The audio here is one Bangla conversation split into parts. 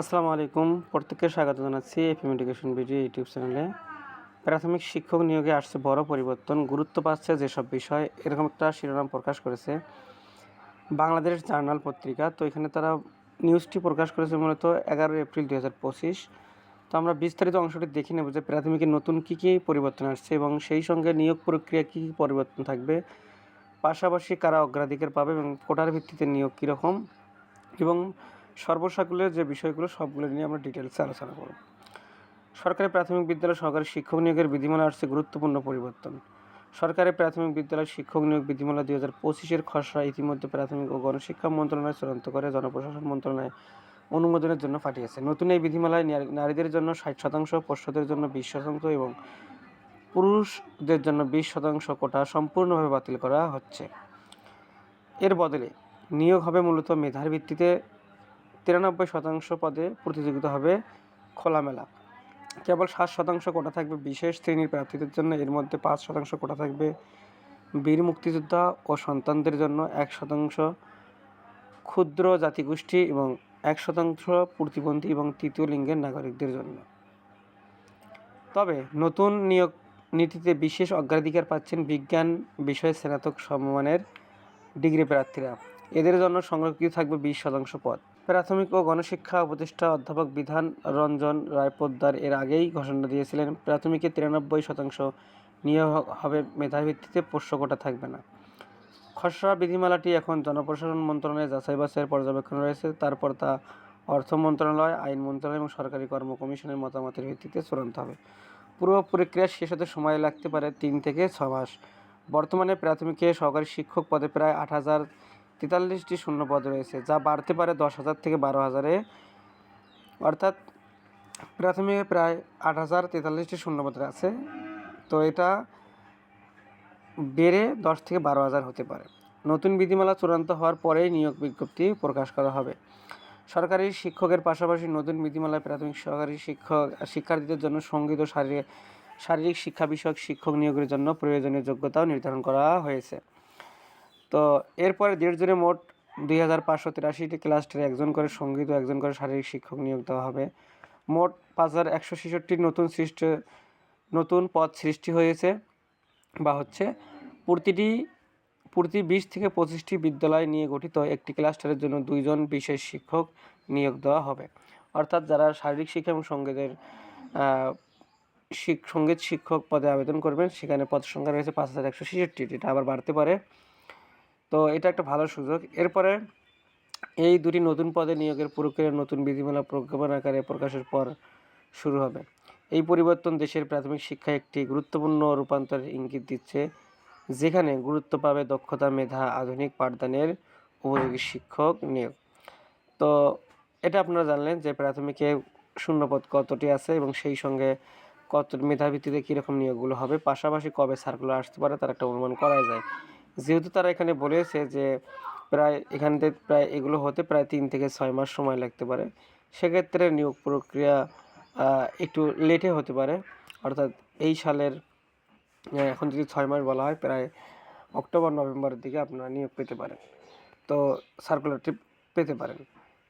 আসসালামু আলাইকুম। প্রত্যেককে স্বাগত জানাচ্ছি এফএম এডুকেশন ভিডিও ইউটিউব চ্যানেলে প্রাথমিক শিক্ষক নিয়োগে আসছে বড় পরিবর্তন, গুরুত্ব পাচ্ছে যেসব বিষয়, এরকম একটা শিরোনাম প্রকাশ করেছে বাংলাদেশ জার্নাল পত্রিকা। তো এখানে তারা নিউজটি প্রকাশ করেছে মূলত এগারোই এপ্রিল দু হাজার পঁচিশ। তো আমরা বিস্তারিত অংশটি দেখে নেব যে প্রাথমিকের নতুন কী কী পরিবর্তন আসছে এবং সেই সঙ্গে নিয়োগ প্রক্রিয়া কী কী পরিবর্তন থাকবে। পাশাপাশি কারা অগ্রাধিকার পাবে এবং কোটার ভিত্তিতে নিয়োগ কীরকম এবং সর্বসাকুলের যে বিষয়গুলো, সবগুলো নিয়ে আমরা ডিটেলসে আলোচনা করব। সরকারি প্রাথমিক বিদ্যালয় সহকারী শিক্ষক নিয়োগের বিধিমালা আসছে গুরুত্বপূর্ণ পরিবর্তন। সরকারি প্রাথমিক বিদ্যালয় শিক্ষক নিয়োগ বিধিমালা দুই হাজার পঁচিশের খসড়া ইতিমধ্যে প্রাথমিক ও গণশিক্ষা মন্ত্রণালয় চূড়ান্ত করে জনপ্রশাসন মন্ত্রণালয় অনুমোদনের জন্য পাঠিয়েছে। নতুন এই বিধিমালায় নারীদের জন্য ষাট শতাংশ, পুরুষদের জন্য বিশ শতাংশ এবং পুরুষদের জন্য বিশ শতাংশ কোটা সম্পূর্ণভাবে বাতিল করা হচ্ছে। এর বদলে নিয়োগ হবে মূলত মেধার ভিত্তিতে তিরানব্বই শতাংশ পদে প্রতিযোগিতা হবে খোলামেলা। কেবল সাত শতাংশ কোটা থাকবে বিশেষ শ্রেণির প্রার্থীদের জন্য, এর মধ্যে পাঁচ শতাংশ কোটা থাকবে বীর মুক্তিযোদ্ধা ও সন্তানদের জন্য, এক শতাংশ ক্ষুদ্র জাতিগোষ্ঠী এবং এক শতাংশ প্রতিবন্ধী এবং তৃতীয় লিঙ্গের নাগরিকদের জন্য। তবে নতুন নিয়োগ নীতিতে বিশেষ অগ্রাধিকার পাচ্ছেন বিজ্ঞান বিষয়ে স্নাতক সম্মানের ডিগ্রি প্রার্থীরা। এদের জন্য সংরক্ষিত থাকবে বিশ শতাংশ পদ। প্রাথমিক ও গণশিক্ষা উপদেষ্টা অধ্যাপক বিধান রঞ্জন রায় পোদ্দার এর আগেই ঘোষণা দিয়েছিলেন, প্রাথমিকে তিরানব্বই শতাংশ নিয়োগ হবে, মেধার ভিত্তিতে পোষ্য কোটা থাকবে না। খসড়া বিধিমালাটি এখন জনপ্রশাসন মন্ত্রণালয়ে যাচাই বাছাইয়ের পর্যবেক্ষণ রয়েছে, তারপর তা অর্থ মন্ত্রণালয়, আইন মন্ত্রণালয় এবং সরকারি কর্ম কমিশনের মতামতের ভিত্তিতে চূড়ান্ত হবে। পুরো প্রক্রিয়া শেষ হতে সময় লাগতে পারে তিন থেকে ছ মাস। বর্তমানে প্রাথমিকে সহকারী শিক্ষক পদে প্রায় আট হাজার তেতাল্লিশটি শূন্য পদ রয়েছে, যা বাড়তে পারে দশ হাজার থেকে বারো হাজারে। অর্থাৎ প্রাথমিকে প্রায় আট হাজার তেতাল্লিশটি শূন্যপদ আছে। তো এটা বেড়ে দশ থেকে বারো হাজার হতে পারে। নতুন বিধিমালা চূড়ান্ত হওয়ার পরেই নিয়োগ বিজ্ঞপ্তি প্রকাশ করা হবে। সরকারি শিক্ষকের পাশাপাশি নতুন বিধিমালায় প্রাথমিক সহকারী শিক্ষক, শিক্ষার্থীদের জন্য সংগীত ও শারীরিক শারীরিক শিক্ষা বিষয়ক শিক্ষক নিয়োগের জন্য প্রয়োজনীয় যোগ্যতাও নির্ধারণ করা হয়েছে। তো এরপরে দেড় জুড়ে মোট দুই হাজার পাঁচশো তিরাশিটি ক্লাস্টারে একজন করে সংগীত ও একজন করে শারীরিক শিক্ষক নিয়োগ দেওয়া হবে। মোট পাঁচ হাজার একশো ছেষট্টি নতুন সৃষ্টি, নতুন পদ সৃষ্টি হয়েছে বা হচ্ছে প্রতিটি, প্রতি বিশ থেকে পঁচিশটি বিদ্যালয় নিয়ে গঠিত একটি ক্লাস্টারের জন্য দুইজন বিশেষ শিক্ষক নিয়োগ দেওয়া হবে। অর্থাৎ যারা শারীরিক শিক্ষা এবং সঙ্গীতের সংগীত শিক্ষক পদে আবেদন করবেন, সেখানে পদ সংখ্যা রয়েছে পাঁচ হাজার একশো ছেষট্টি এটা আবার বাড়তে পারে। তো এটা একটা ভালো সুযোগ। এরপরে এই দুটি নতুন পদে নিয়োগের প্রক্রিয়া নতুন বিধিমালা প্রজ্ঞাপন আকারে প্রকাশের পর শুরু হবে। এই পরিবর্তন দেশের প্রাথমিক শিক্ষায় একটি গুরুত্বপূর্ণ রূপান্তরের ইঙ্গিত দিচ্ছে, যেখানে গুরুত্ব পাবে দক্ষতা, মেধা, আধুনিক পাঠদানের উপযোগী শিক্ষক নিয়োগ। তো এটা আপনারা জানলেন যে প্রাথমিকে শূন্যপদ কতটি আছে এবং সেই সঙ্গে কত মেধা ভিত্তিতে কীরকম নিয়োগগুলো হবে। পাশাপাশি কবে সার্কুলার আসতে পারে তার একটা অনুমান করা যায়। যেহেতু তারা এখানে বলেছে যে প্রায় এখান থেকে প্রায় এগুলো হতে প্রায় তিন থেকে ছয় মাস সময় লাগতে পারে। সেক্ষেত্রে নিয়োগ প্রক্রিয়া একটু লেটে হতে পারে। অর্থাৎ এই সালের এখন যদি ছয় মাস বলা হয়, প্রায় অক্টোবর, নভেম্বরের দিকে আপনারা নিয়োগ পেতে পারেন। তো সার্কুলারটি পেতে পারেন।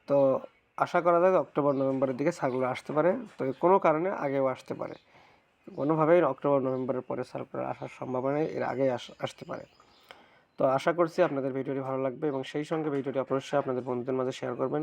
তো আশা করা যায় অক্টোবর, নভেম্বরের দিকে সার্কুলার আসতে পারে। তো কোনো কারণে আগেও আসতে পারে। কোনোভাবেই অক্টোবর, নভেম্বরের পরে সার্কুলার আসার সম্ভাবনা এর আস- আসতে পারে। তো আশা করছি আপনাদের ভিডিওটি ভালো লাগবে এবং সেই সঙ্গে ভিডিওটি অবশ্যই আপনাদের বন্ধুদের মাঝে শেয়ার করবেন।